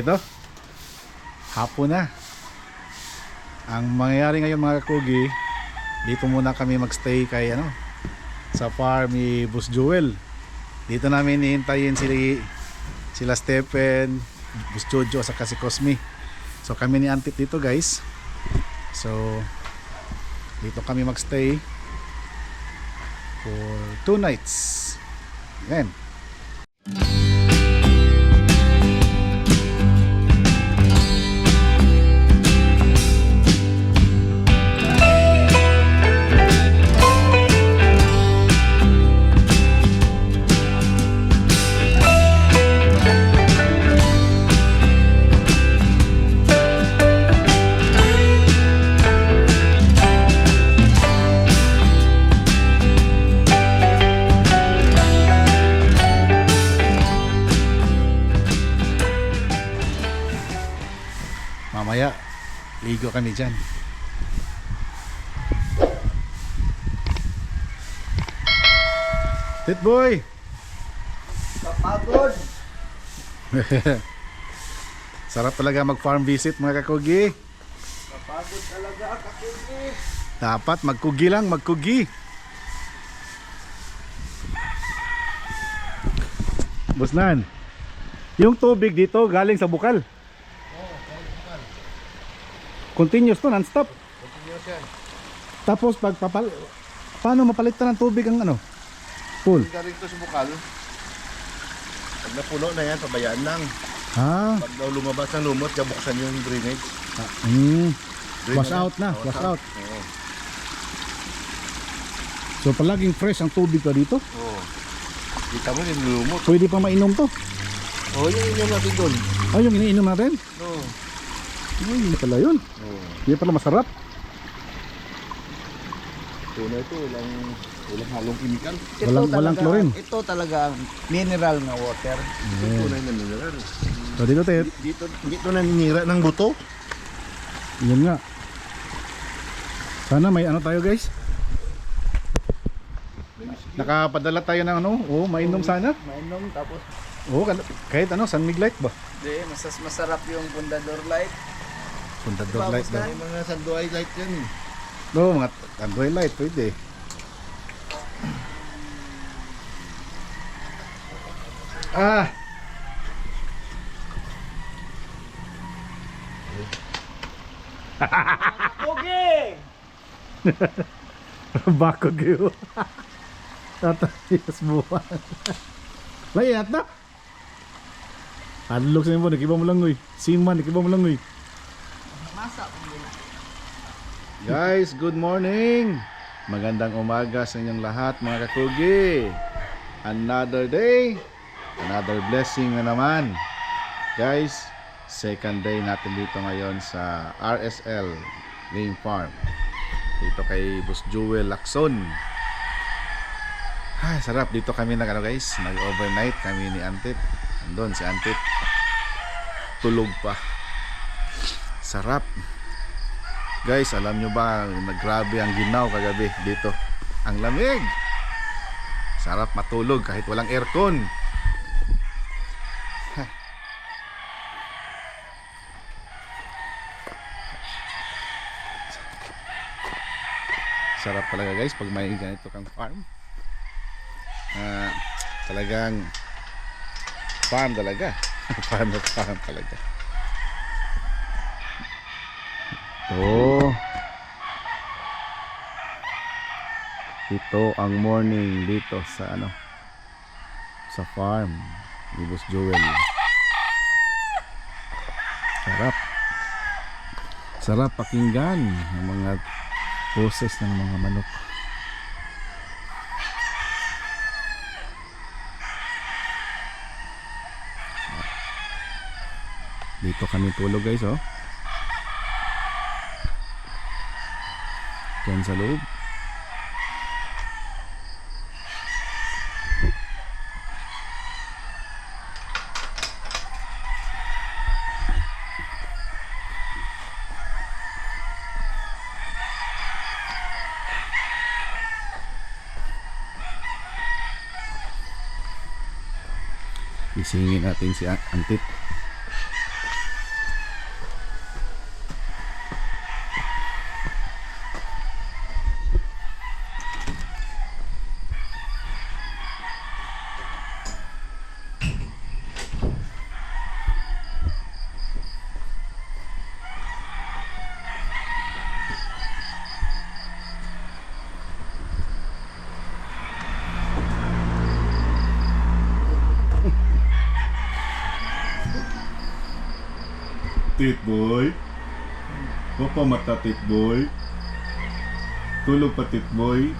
Ito. Hapon na. Ang mangyayari ngayon mga kugi, dito muna kami magstay kay ano, sa farm ni Boss Joel. Dito namin hihintayin sila, sila Stephen, Boss Jojo, saka si Cosme. So kami ni Antit dito guys. So dito kami magstay for two nights. Ayan. Ligo kami dyan. Tit boy! Kapagod. Sarap talaga mag-farm visit mga kakugi. Kapagod talaga kakugi. Dapat magkugi lang, magkugi. Busnan, yung tubig dito galing sa bukal. Continuous to, non-stop. Continuous yan. Tapos pag papal paano mapalitan ng tubig ang ano? Pool. Galing to sa bukal. Pag napuno na yan, pabayaan lang. Ah, Pag daw lumabas ng lumot, buksan yung drainage. mm, Drain Wash out na, Oh, wash out. Oo. so palaging fresh ang tubig ko dito. Oo. Kita mo yung lumot. Pwede pa mainom to. Oo, yung inyo natin doon. Oh, yung iniinom natin. Oo. Ay, yun pala yun. Oo. Hindi pala masarap. Tuna ito, walang, walang halong chemical. Walang, walang chlorine. Ito talaga ang mineral na water. Ito tunay na mineral. So dito tayo, Dito, dito naninira ng buto. Yun nga. Sana may ano tayo guys. Nakapadala tayo ng ano, oh, mainom sana. Mainom tapos Oh, kan- kahit ano, San Mig Light ba? di masas masarap yung Bundador Light. Punta dog light daw. May mga sanduay light yan. eh. No, mga Android light pwede. Ah. Okay. Bakog yun. Tatayas buwan. Layat na. Adlok sa mo, nakiba mo lang ngoy. Siman, nakiba mo lang ngoy. Masa Guys, good morning! Magandang umaga sa inyong lahat mga kakugi. Another day, another blessing na naman. Guys, second day natin dito ngayon sa RSL Game Farm. Dito kay Boss Jewel Lacson. Ay, sarap. Dito kami nag ano guys, nag-overnight kami ni Antit. Andun si Antit. Tulog pa. Sarap. Guys, alam nyo ba, naggrabe ang ginaw kagabi dito. Ang lamig. Sarap matulog kahit walang aircon. Sarap talaga guys pag may ganito kang farm. Ah, talagang farm talaga. farm na farm talaga. Ito. Ito ang morning dito sa ano sa farm ni Boss Joel. Sarap. Sarap pakinggan ng mga boses ng mga manok. Dito kami tulog guys oh. Diyan sa loob. Isingin natin si An- Antit. Tit boy. Papa mata tit boy. Tulog pa tit boy.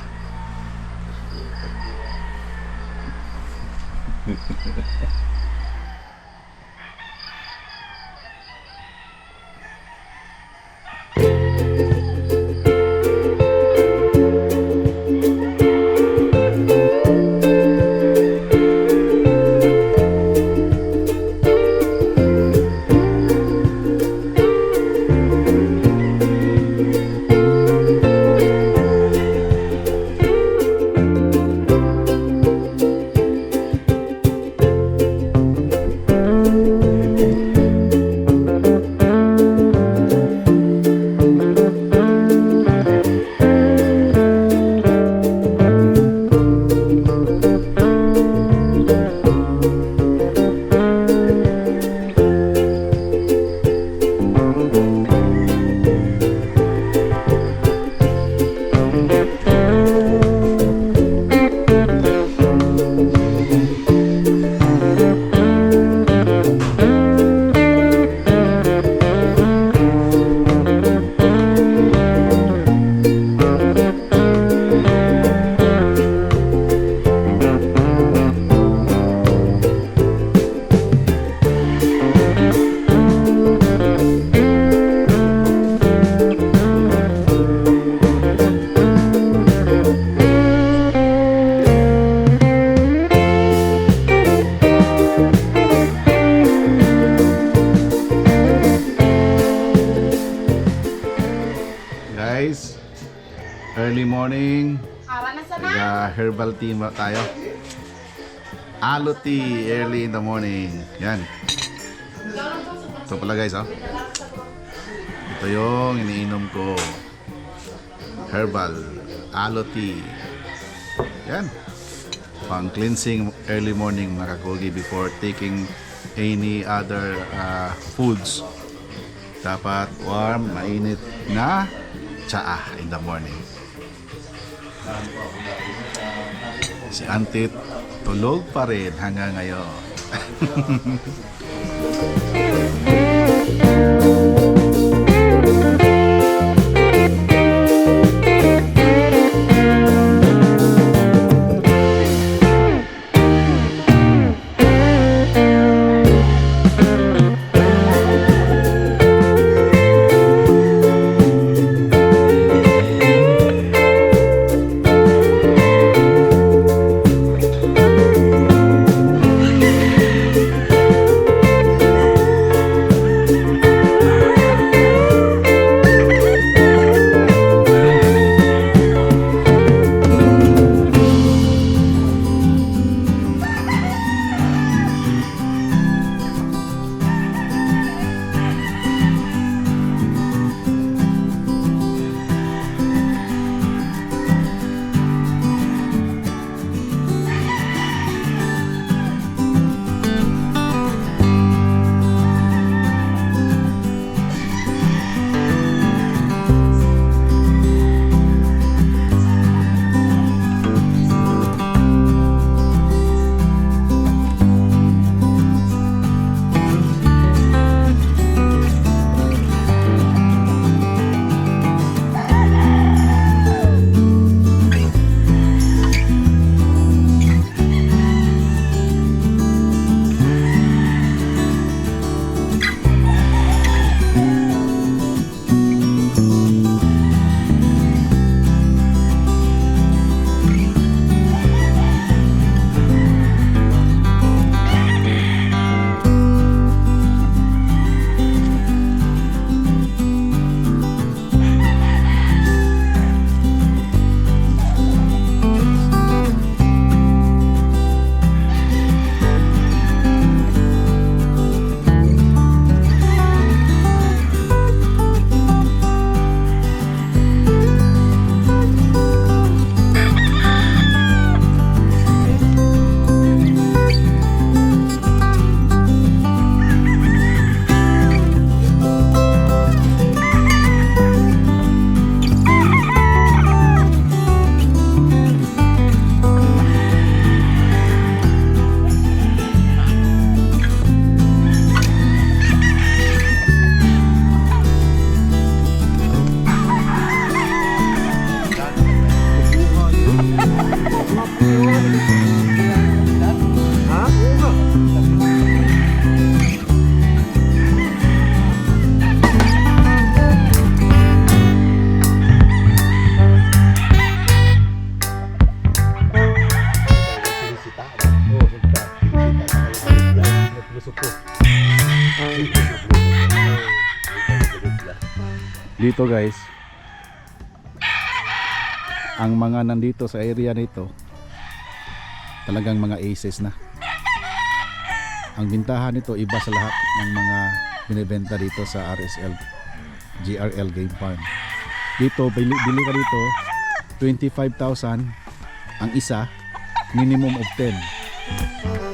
Ma- tayo. Alo early in the morning. Yan. Ito pala guys, oh. Ito yung iniinom ko. Herbal alo. Yan. Pang cleansing early morning mga kakogi before taking any other uh, foods. Dapat warm, mainit na tsaa in the morning. Si Auntie tulog pa rin hanggang ngayon. Dito guys, ang mga nandito sa area nito, talagang mga aces na. Ang bintahan nito iba sa lahat ng mga binibenta dito sa RSL GRL Game Farm. Dito, bili, bili ka dito, 25,000 ang isa, minimum of 10.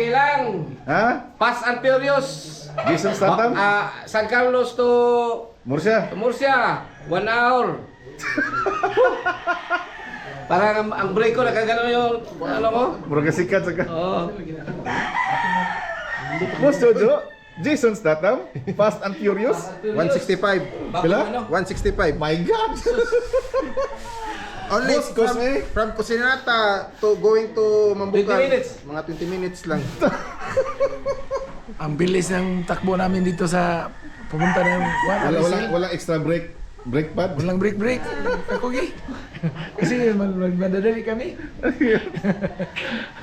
Okay lang. Ha? Fast and Furious. Jason Statham? Ba- ah, San Carlos to Murcia? Murcia. One hour. Parang ang, ang break ko nakagano yung ano ko. Mura ka sikat sa ka. Oo. Boss Jojo, Jason Statham, Fast and Furious. 165. Bago Pila? ano? 165. My God! Only Boss, from, Cosme. from Cusinata to going to Mambukan. 20 minutes. Mga 20 minutes lang. Ang bilis ng takbo namin dito sa pumunta ng Wala, wala, wala, wala extra break, break pad. Walang break-break. Kakugi. Kasi mag- mag- madadali kami.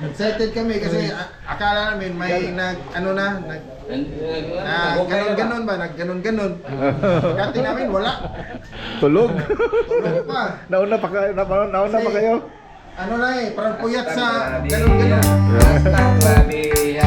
Excited kami kasi a- akala namin may nag, ano na, nag, na Nagkukay na ba? ganon-ganon ba, nag ganon-ganon. Dati namin wala. Tulog. Tulog pa. nauna pa kayo, nauna, nauna pa kayo. Ano na eh, parang puyat sa ganon-ganon. Bastang labiya.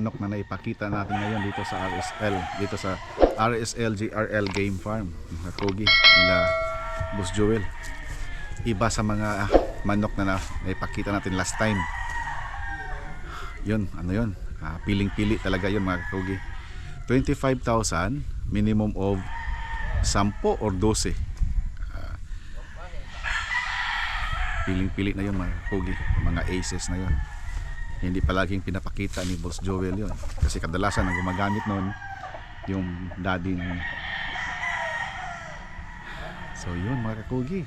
Manok na naipakita natin ngayon dito sa RSL, dito sa RSL GRL Game Farm. Mga kogi nila Boss Joel. Iba sa mga manok na, na naipakita natin last time. Yun, ano yun? Ah, piling-pili talaga yun mga kogi. 25,000 minimum of 10 or 12. Ah, piling-pili na yun mga kogi, mga aces na yun hindi palaging pinapakita ni Boss Joel yun. Kasi kadalasan ang gumagamit nun yung daddy niya. So yun mga kakugi.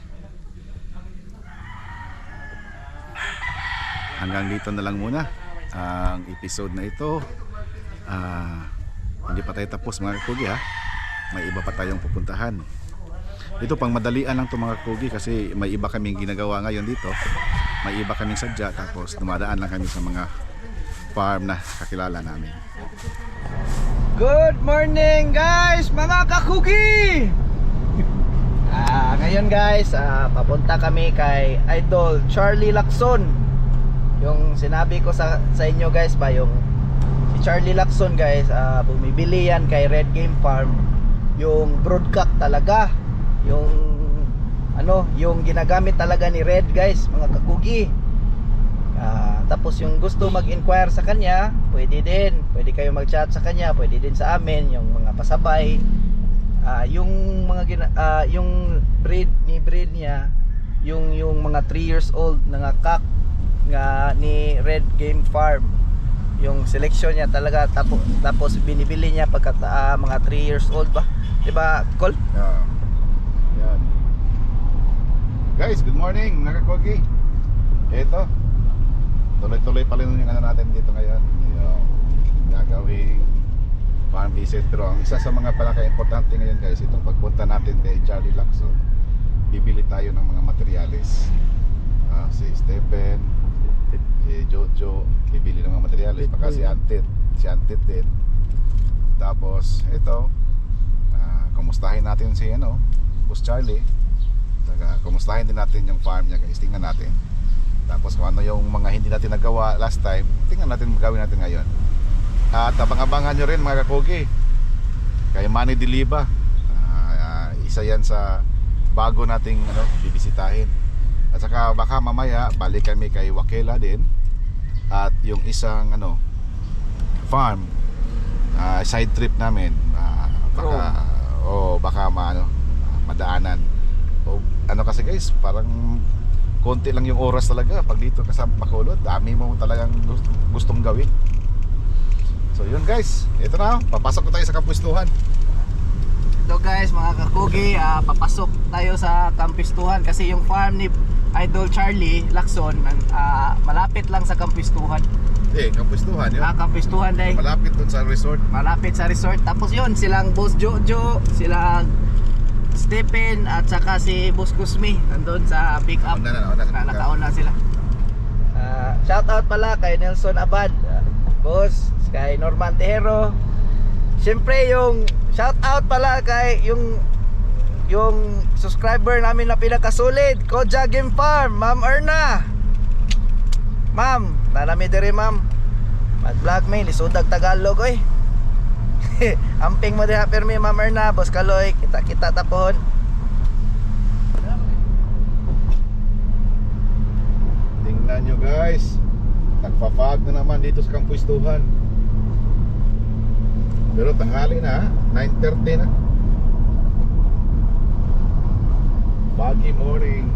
Hanggang dito na lang muna ang episode na ito. Ah, hindi pa tayo tapos mga kakugi ha? May iba pa tayong pupuntahan ito pang madalian lang to mga kakugi kasi may iba kaming ginagawa ngayon dito may iba kaming sadya tapos dumadaan lang kami sa mga farm na kakilala namin Good morning guys, mga kakugi! Ah, ngayon guys, ah, papunta kami kay Idol Charlie Lacson. Yung sinabi ko sa sa inyo guys ba yung si Charlie Lacson guys, ah, bumibili yan kay Red Game Farm yung broadcock talaga. Yung ano, yung ginagamit talaga ni Red guys, mga kakugi. Ah, tapos yung gusto mag-inquire sa kanya, pwede din. Pwede kayo mag-chat sa kanya, pwede din sa amin yung mga pasabay. Ah, yung mga gina, ah, yung breed ni breed niya yung yung mga 3 years old na kak nga ni Red Game Farm yung selection niya talaga tapos tapos binibili niya pagka ah, mga 3 years old ba 'di ba Col Yeah. Guys, good morning, mga kakogi. Ito. Tuloy-tuloy pa rin yung ano natin dito ngayon. Yung gagawing farm visit. Pero ang isa sa mga palaka-importante ngayon guys, itong pagpunta natin kay Charlie Lacson, bibili tayo ng mga materyales. Ah, si Stephen, si Jojo, bibili ng mga materyales. Baka si Antit, si Antit din. Tapos, ito, Ah, kumustahin natin si ano, Boss Charlie. Saka kumustahin din natin yung farm niya guys, tingnan natin. Tapos kung ano yung mga hindi natin nagawa last time, tingnan natin magawin natin ngayon. At abang-abangan nyo rin mga kakugi. Kay Manny Diliba. Ah, isa yan sa bago nating ano, bibisitahin. At saka baka mamaya balik kami kay Wakela din. At yung isang ano farm ah, side trip namin ah, baka oh baka maano madaanan o ano kasi guys parang konti lang yung oras talaga. Pag dito ka sa Bacolod dami mo talagang gust- gustong gawin. So yun guys. Ito na papasok na tayo sa kapustuhan. So guys, mga kakugi, ah, papasok tayo sa kampistuhan. Kasi yung farm ni Idol Charlie Lacson ah, malapit lang sa kampistuhan. eh kapustuhan yun. Ah, kampistuhan dahil malapit dun sa resort. Malapit sa resort. Tapos yun, silang Boss Jojo, silang Stephen at saka si Boss Kusmi nandun sa pick up. Nauna na, Na, up. nakauna sila. Ah, shout out pala kay Nelson Abad, Boss, kay Norman Tejero. Siyempre yung shout out pala kay yung yung subscriber namin na pinakasulit, Koja Game Farm, Ma'am Erna. Ma'am, nanami diri ma'am. Mag-vlog may lisudag Tagalog oy. Amping mo diha permi Ma'am Erna, Boss Kaloy, kita-kita tapon. tingnan nyo guys. Nagpa-fog na naman dito sa kampustuhan pero tanghali na 9.30 na. Foggy morning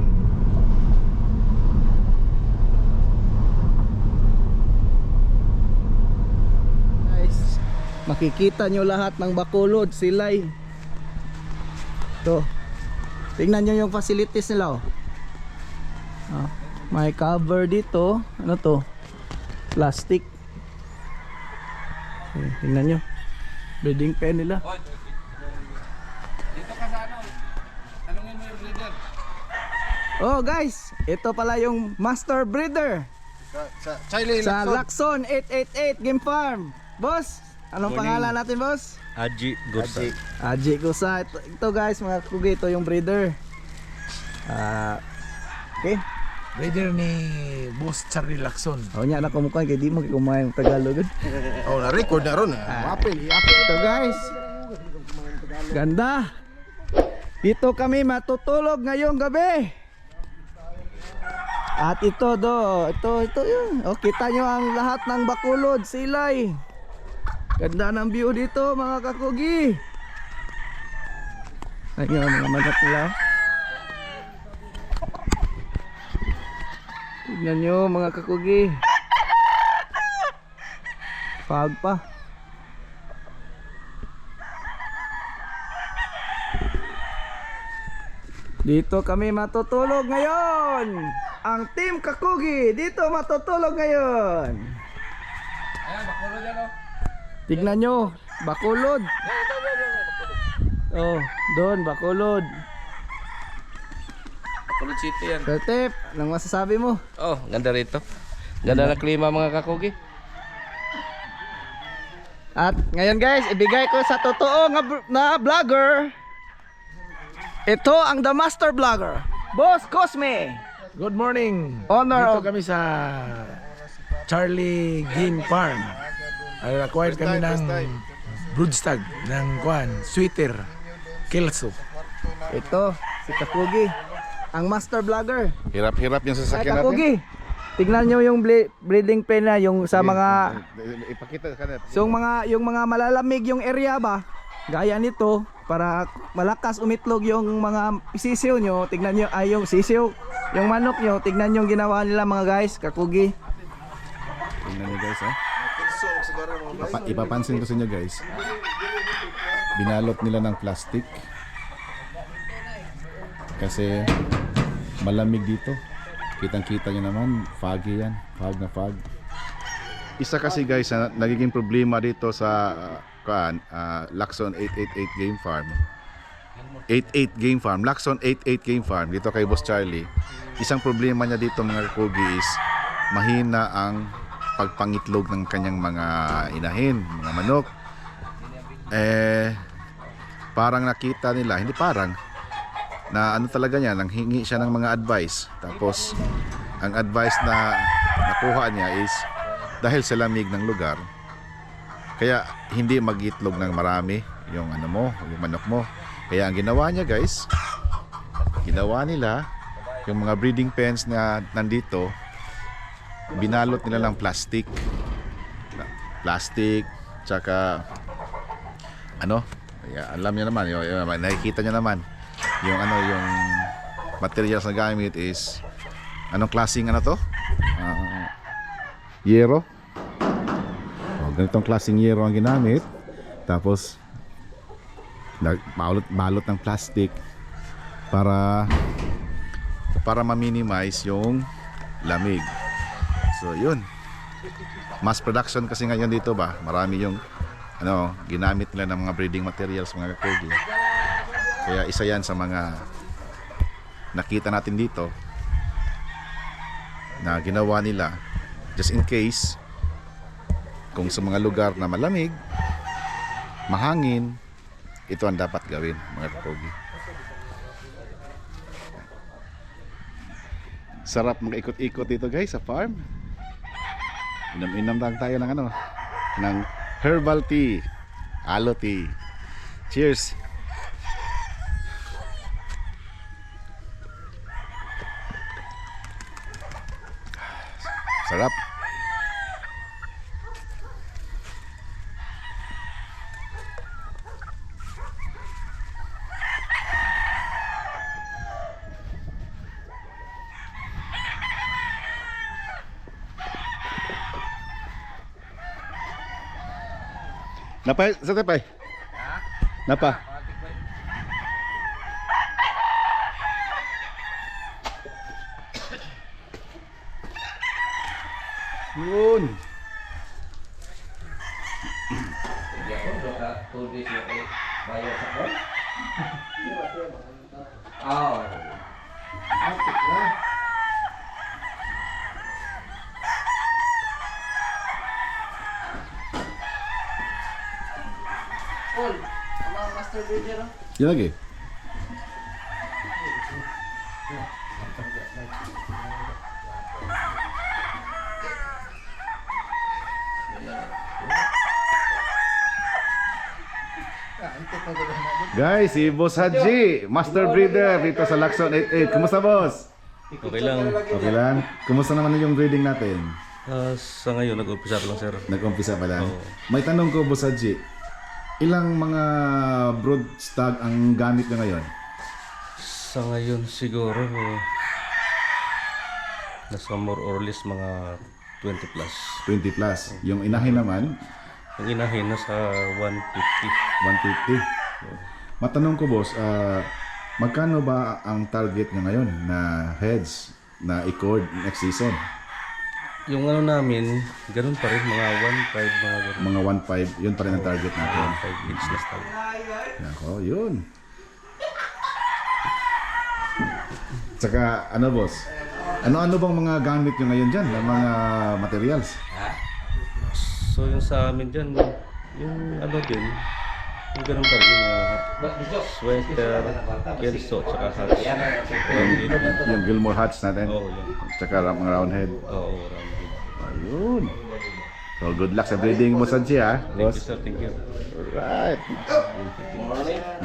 Guys, makikita nyo lahat ng bakulod, silay. Ito. Tingnan nyo yung facilities nila oh. Ah, may cover dito. Ano to? Plastic. Eh, tingnan nyo. Breeding pen nila. Dito ka sa ano? Tanungin mo yung breeder. Oh guys, ito pala yung master breeder Sa sa Lacson. Lakson 888 Game Farm. Boss, anong pangalan natin boss? Aji Gursa. Aji Gusa. Ito, ito guys, mga kugi, ito yung breeder. Ah, okay. Breeder ni Boss Charlie Lacson. O nya na kumukha kay di mo kumain ng Tagalog. Oh, na-record na ron. Apil, apil. Ito guys. Ganda. Dito kami matutulog ngayong gabi. At ito do, ito ito yun. O kita nyo ang lahat ng bakulod, silay. Ganda ng view dito mga kakugi. Ayun mga manok nila. Tignan nyo mga kakugi. Fog pa. Dito kami matutulog ngayon. Ang Team Kakugi dito matutulog ngayon. Ayan, bakulo dyan oh. Tignan nyo, bakulod. Oh, doon bakulod. Bakulo City yan. Tertip, anong masasabi mo? Oh, ganda rito. Ganda ng klima mga kakugi. At ngayon guys, ibigay ko sa totoo nga na vlogger. Ito ang The Master Vlogger. Boss Cosme. Good morning. Honor Dito of- kami sa Charlie Game Farm. Ay, acquired kami ng broodstag ng Kwan, sweater, kelso. Ito, si Kakugi. Ang Master Vlogger. hirap-hirap yung Ay, sasakyan natin Kakugi. Tignan nyo yung ble- breeding pen na yung sa mga ipakita ka natin So yung mga yung mga malalamig yung area ba? gaya nito para malakas umitlog yung mga sisiw nyo. Tignan nyo, ay yung sisiw, yung manok nyo. Tignan nyo yung ginawa nila mga guys, kakugi. Tingnan nyo guys ha. Papa, ipapansin ko sa inyo guys. Binalot nila ng plastic. Kasi malamig dito. Kitang kita nyo naman, foggy yan. Fog na fog. Isa kasi guys, na nagiging problema dito sa uh, uh, Lacson 888 Game Farm. 88 Game Farm, Lacson 88 Game Farm dito kay Boss Charlie. Isang problema niya dito mga kugi is mahina ang pagpangitlog ng kanyang mga inahin, mga manok. Eh parang nakita nila, hindi parang na ano talaga niya, nang hingi siya ng mga advice. Tapos ang advice na nakuha niya is dahil sa lamig ng lugar, kaya hindi magitlog ng marami yung ano mo, yung manok mo. Kaya ang ginawa niya guys, ginawa nila yung mga breeding pens na nandito, binalot nila ng plastic. Plastic, tsaka ano, alam niyo naman, yung, nakikita niyo naman yung ano yung materials na gamit is anong klaseng ano to? Ah, yero. Oh, ganitong klaseng yero ang ginamit. Tapos balot balot ng plastic para para ma-minimize yung lamig. So, yun. Mass production kasi ngayon dito ba, marami yung ano, ginamit nila ng mga breeding materials mga kakugi. Kaya isa yan sa mga nakita natin dito na ginawa nila just in case kung sa mga lugar na malamig, mahangin, ito ang dapat gawin mga kakugi. Sarap mag-ikot-ikot dito guys sa farm. Inom-inom lang tayo ng ano, ng herbal tea, aloe tea. Cheers! Sarap. Napay, sa tapay? Napa? Yun. Hindi bayar sa kon. Oo. Yan lagi. Guys, si Boss Haji, Master Breeder dito sa Lacson 88. Kumusta boss? Okay lang. Okay lang. Kumusta naman yung breeding natin? Ah, sa ngayon, nag-umpisa pa lang, sir. Nag-umpisa pa lang. Oo. May tanong ko, Boss Haji. Ilang mga brood stag ang gamit nyo ngayon? Sa ngayon, siguro, eh, nasa more or less mga 20 plus. 20 plus. Yung inahin naman, Ang inahin, nasa 150. 150. Matanong ko boss, ah, magkano ba ang target nyo ngayon na heads na i-cord next season? Yung ano namin, ganun pa rin, mga 1.5, mga ganun. Mga 1.5, yun pa rin ang target natin. 1.5 each na style. Ako, yun. Tsaka, ano boss? Ano-ano bang mga gamit nyo ngayon dyan, na mga materials? So yung sa amin dyan, yung ano din, yung ganun pa rin, yung mga sweater, kelso, tsaka hats. Yung Gilmore hats natin. Oo, yun. Tsaka mga round head. Oo, round head. Ayun. So, good luck sa breeding mo, Sanchi, ha? Thank you, Boss? sir. Thank you. Alright.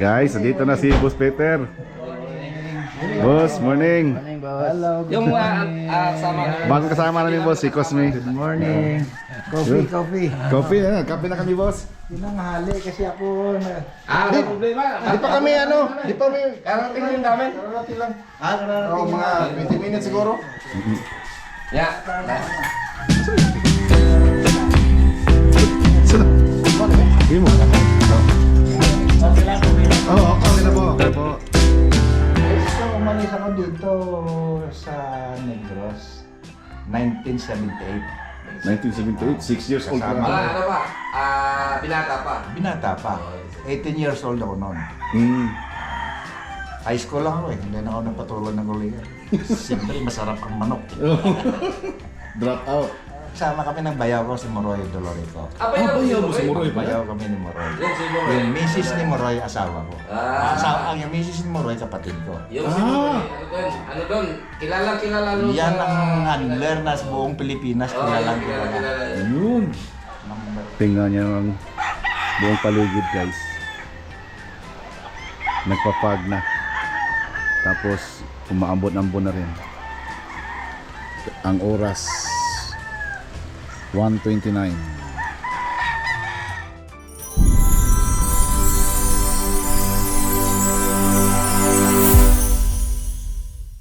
Guys, nandito na si Boss Peter. Boss, morning. Yung uh, uh, sama Bagong kasama namin boss, si Cosme. Good morning. Coffee, coffee. Coffee na, kape na kami boss. Pinanghali kasi ako na... Ah, wala problema. Di pa kami ano, di pa kami... Karating din namin. Kararating lang. Ah, kararating. Oo, mga 20 minutes siguro. Ya. Hindi mo. Oo, okay na po. Okay po. So, umalis ako dito sa Negros. 1978. 1978, 6 years old ka na. ano pa? Ah, binata pa. Binata pa. 18 years old ako noon. Hmm. High school lang ako eh. Hindi na ako napatulan ng kulihan. Siyempre, masarap ang manok. Drop out. Sama kami ng bayaw ko si Moroy Dolorico. Ah, bayaw mo si Moroy. Bayaw kami ni Moroy. Yan si Moroy. Yung misis ni Moroy, asawa ko. Ah. Asawa, ang yung misis ni Moroy, kapatid ko. Yung si Moroy. Ano doon? Ano doon? Kilala, kilala nun Yan sa- ang handler na sa buong Pilipinas. Oo, Kilalang yan, kilala, kilala. kilala. Yun. Tingnan niyo ang buong paligid guys. Nagpapag na. Tapos umaambon-ambon na rin. Ang oras 1.29